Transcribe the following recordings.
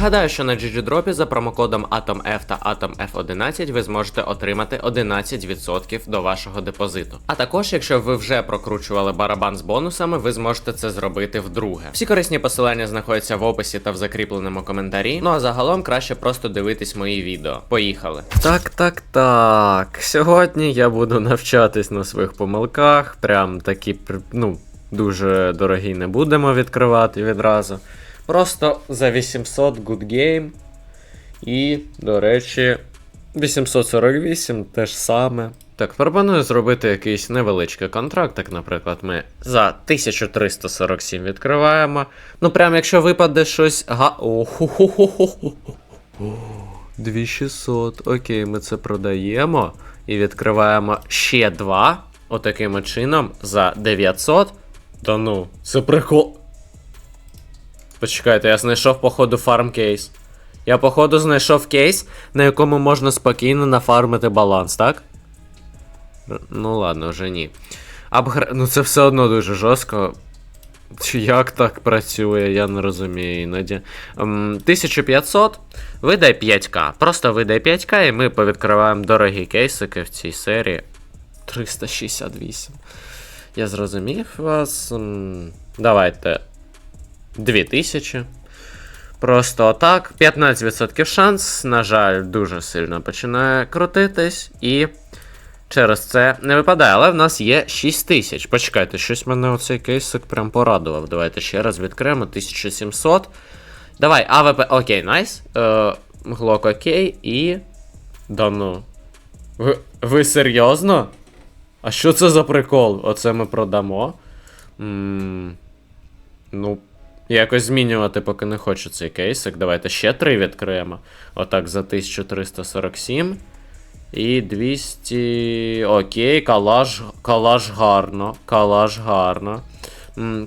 Нагадаю, що на GGDrop за промокодом AtomF та AtomF11 ви зможете отримати 11% до вашого депозиту. А також, якщо ви вже прокручували барабан з бонусами, ви зможете це зробити вдруге. Всі корисні посилання знаходяться в описі та в закріпленому коментарі. Ну а загалом краще просто дивитись мої відео. Поїхали. Так, так, так. Сьогодні я буду навчатись на своїх помилках. Прям такі, ну, дуже дорогі не будемо відкривати відразу. Просто за 800 good game. І, до речі, 848 те ж саме. Так, пропоную зробити якийсь невеличкий контракт. Так, наприклад, ми за 1347 відкриваємо. Ну, прям якщо випаде щось. Га. О-хо-хо-хо-хо. 2600. Окей, ми це продаємо. І відкриваємо ще два. Отаким чином за 900. Та ну, це прикол. Почекайте, я знайшов, походу, фарм кейс. Я, походу, знайшов кейс, на якому можна спокійно нафармити баланс, так? Ну ладно, вже ні. Апгр... Ну це все одно дуже жорстко. Як так працює, я не розумію іноді. Ем, 1500, видай 5к. Просто видай 5к, і ми повідкриваємо дорогі кейсики в цій серії. 368. Я зрозумів вас. Давайте 2000. Просто отак. 15% шанс, на жаль, дуже сильно починає крутитись, і через це не випадає. Але в нас є 6000. Почекайте, щось мене оцей кейсик прям порадував. Давайте ще раз відкриємо. 1700. Давай, АВП. Окей, найс. Е, Глок окей, і. Да ну. Ви, ви серйозно? А що це за прикол? Оце ми продамо. м ну, якось змінювати, поки не хочу цей кейсик. Давайте ще три відкриємо. Отак, за 1347. І 200. Окей, калаш, калаш гарно. Калаш гарно.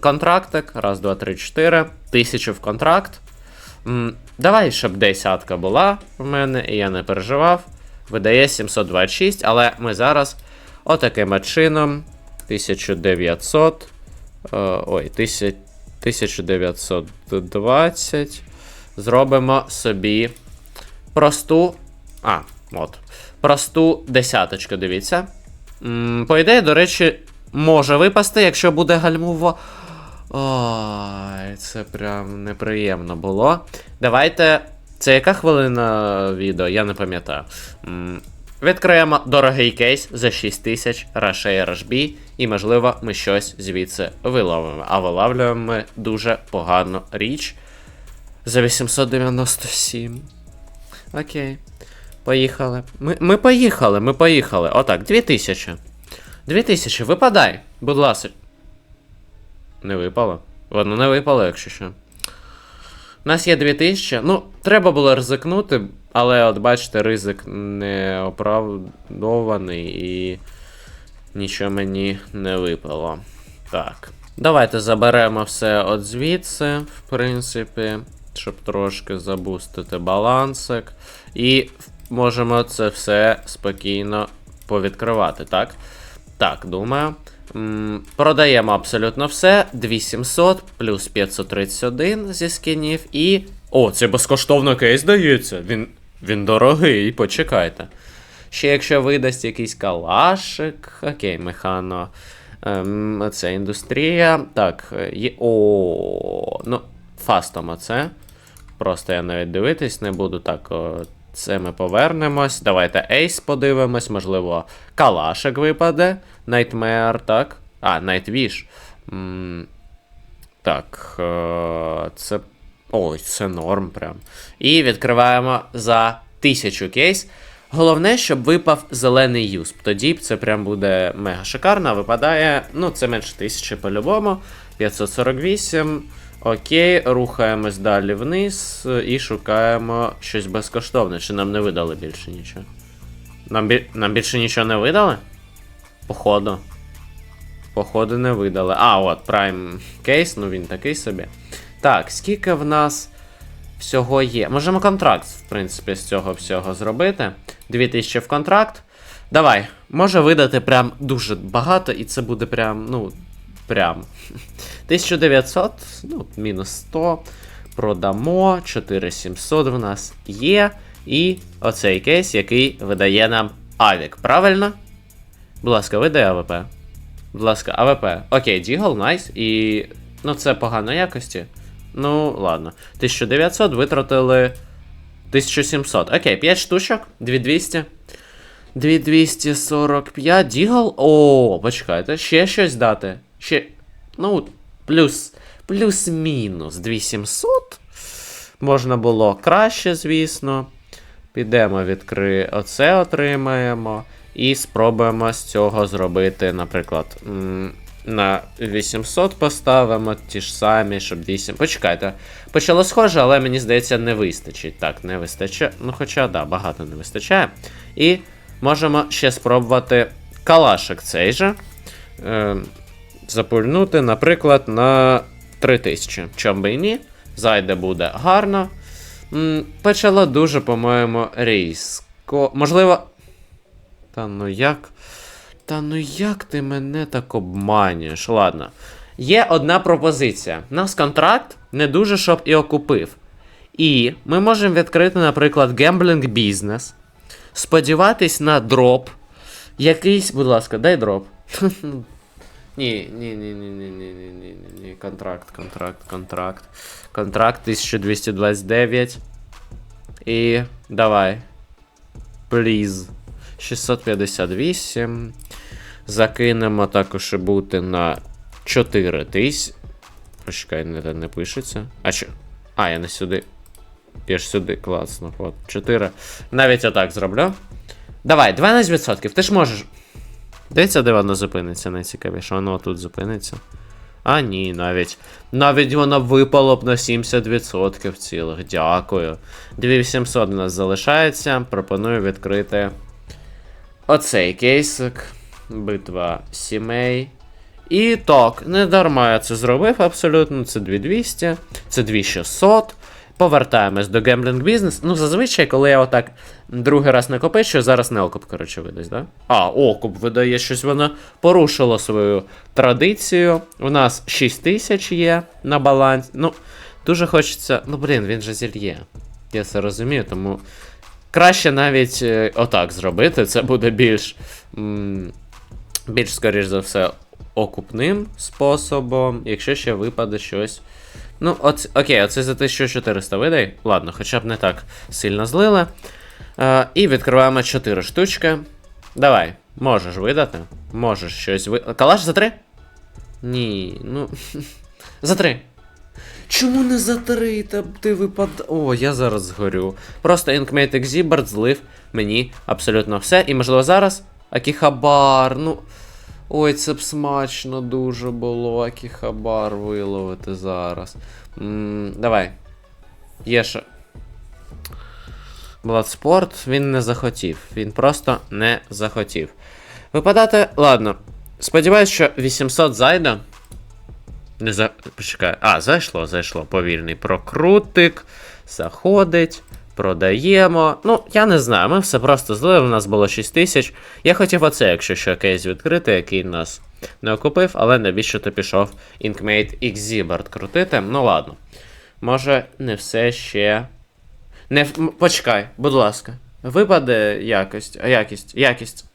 Контрактик. Раз, два, три, чотири. Тисячу в контракт. Давай, щоб десятка була в мене, і я не переживав. Видає 726, але ми зараз отаким чином. 1900. е, Ой, 1000 1920. Зробимо собі просту. А, от. Просту десяточку, дивіться. М, По ідеї, до речі, може випасти, якщо буде гальмово. Ой, це прям неприємно було. Давайте. Це яка хвилина відео? Я не пам'ятаю. Відкриємо дорогий кейс за 6000 Рашей RHB, і, можливо, ми щось звідси виловимо. А вилавлюємо ми дуже погану річ за 897. Окей. Поїхали. Ми, ми поїхали, ми поїхали. Отак, 2000. 2000, випадай, будь ласка. Не випало. Воно не випало, якщо що. У нас є 2000. Ну, треба було ризикнути, але от бачите, ризик не оправдований і нічого мені не випало. Так. Давайте заберемо все от звідси, в принципі, щоб трошки забустити балансик. І можемо це все спокійно повідкривати, так? Так, думаю. Продаємо абсолютно все. 2700 плюс 531 зі скінів і. О, це безкоштовно кейс здається. Він. Він дорогий, почекайте. Ще якщо видасть якийсь калашик. Окей, механо. Ем, це індустрія. Так, є. О, ну, фастом оце. Просто я навіть дивитись не буду. Так, о, це ми повернемось. Давайте Ейс подивимось, можливо, калашик випаде. Nightmare, так. А. М, Так, е, це. Ой, це норм прям. І відкриваємо за 1000 кейс. Головне, щоб випав зелений юсп. Тоді це прям буде мега шикарно. Випадає, ну, це менше 1000 по-любому. 548. Окей, рухаємось далі вниз е, і шукаємо щось безкоштовне. Чи нам не видали більше нічого? Нам, бі... нам більше нічого не видали? Походу. Походу, не видали. А, от, Prime Case, ну він такий собі. Так, скільки в нас всього є? Можемо контракт, в принципі, з цього всього зробити. 2000 в контракт. Давай, може видати прям дуже багато, і це буде прям, ну, прям. 1900, ну, мінус 100. продамо. 4700 в нас є. І оцей кейс, який видає нам Авік. Правильно? Будь ласка, видай АВП. Будь ласка, АВП. Окей, Дігл, найс. І. Ну, це поганої якості. Ну, ладно. 1900 витратили 1700. Окей, 5 штучок, 2200. 2245. Дігл. О, почекайте, ще щось дати. Ще. Ну, плюс. Плюс-мінус 2700. Можна було краще, звісно. Підемо відкри. Оце отримаємо. І спробуємо з цього зробити, наприклад, на 800 поставимо ті ж самі, щоб 8. Почекайте. Почало схоже, але мені здається, не вистачить. Так, не вистачає. Ну, хоча, да, багато не вистачає. І можемо ще спробувати калашик цей же. Е, запульнути, наприклад, на 3000. Чом би і ні. Зайде буде гарно. М, Почало дуже, по-моєму, різко. Можливо. Та ну як. Та ну як ти мене так обманюєш? Ладно. Є одна пропозиція. Нас контракт не дуже щоб і окупив. І ми можемо відкрити, наприклад, гемблінг бізнес, сподіватись на дроп. Якийсь, будь ласка, дай дроп. Ні, ні, ні, ні, ні, ні, ні, ні, ні, ні. Контракт, контракт, контракт. Контракт 1229. І давай. Please. 658. Закинемо також бути на 4 тисяч. Почекай, не, не пишеться. А що? А, я не сюди. Я ж сюди класно. От, 4. Навіть отак зроблю. Давай, 12%. Ти ж можеш. Дивіться, де воно зупиниться, найцікавіше. Воно тут зупиниться. А ні, навіть. Навіть воно випало б на 70% цілих. Дякую. 2800 у нас залишається. Пропоную відкрити оцей кейсик. Битва сімей. І так, не дарма я це зробив абсолютно. Це 2200, це 2600. Повертаємось до гемблінг бізнес. Ну, зазвичай, коли я отак другий раз накопичую, зараз не окуп, коротше, видасть, да? А, окуп видає, щось воно порушило свою традицію. У нас 6000 є на балансі. Ну, дуже хочеться. Ну, блін, він же зільє. Я це розумію, тому краще навіть е, отак зробити. Це буде більш. М- більш, скоріш за все, окупним способом, якщо ще випаде щось. Ну, оц... окей, оце за 1400 видай. Ладно, хоча б не так сильно злили. Е, і відкриваємо 4 штучки. Давай, можеш видати. Можеш щось ви. Калаш за 3? Ні, ну. за 3. Чому не за 3? Та ти випад. О, я зараз згорю. Просто Inkmate Exhibert злив мені абсолютно все. І можливо зараз. Акіхабар, ну. Ой, це б смачно дуже було, акіхабар виловити зараз. М, давай. Є ще. Бладспорт він не захотів. Він просто не захотів. Випадати. Ладно. Сподіваюсь, що 800 зайде. Не за. Почекай. А, зайшло, зайшло. Повільний прокрутик. Заходить. Продаємо. Ну, я не знаю, ми все просто злили, у нас було 6 тисяч. Я хотів оце, якщо що кейс відкрити, який нас не окупив, але навіщо то пішов Inkmate Exhibert крутити. Ну ладно. Може, не все ще. Не Почекай, будь ласка. Випаде якість. А якість. Якість.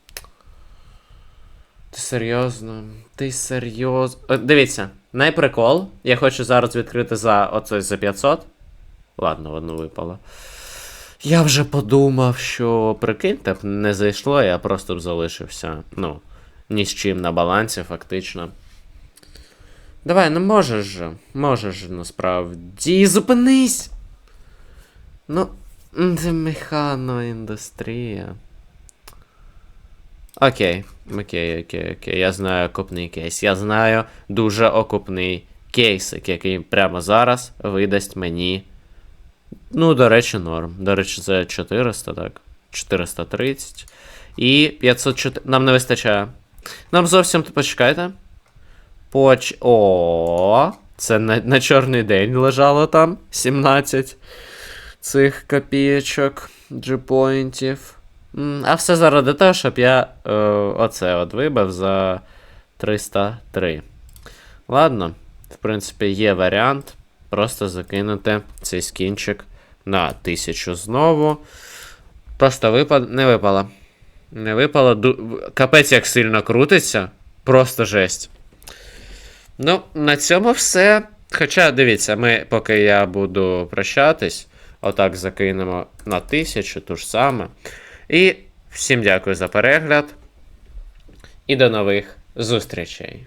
Ти серйозно? Ти серйозно. Е, Дивіться, найприкол. Я хочу зараз відкрити за оце за 500. Ладно, воно випало. Я вже подумав, що прикиньте, б не зайшло, я просто б залишився. Ну, ні з чим на балансі, фактично. Давай, ну можеш же. Можеш же, насправді. Зупинись! Ну, це механоіндустрія. Окей, окей, окей, окей. Я знаю окупний кейс. Я знаю дуже окупний кейсик, який прямо зараз видасть мені. Ну, до речі, норм. До речі, це 400, так. 430. І 504. Нам не вистачає. Нам зовсім почекайте. Поч. О, це на, на чорний день лежало там. 17 цих копійочок, джипоінтів. А все заради того, щоб я е, оце от вибив за 303. Ладно, в принципі, є варіант. Просто закинути цей скінчик на 1000 знову. Просто випад... не випало. Не випало. Ду... Капець як сильно крутиться. Просто жесть. Ну, на цьому все. Хоча, дивіться, ми, поки я буду прощатись, отак закинемо на 1000 ту ж саме. І всім дякую за перегляд. І до нових зустрічей.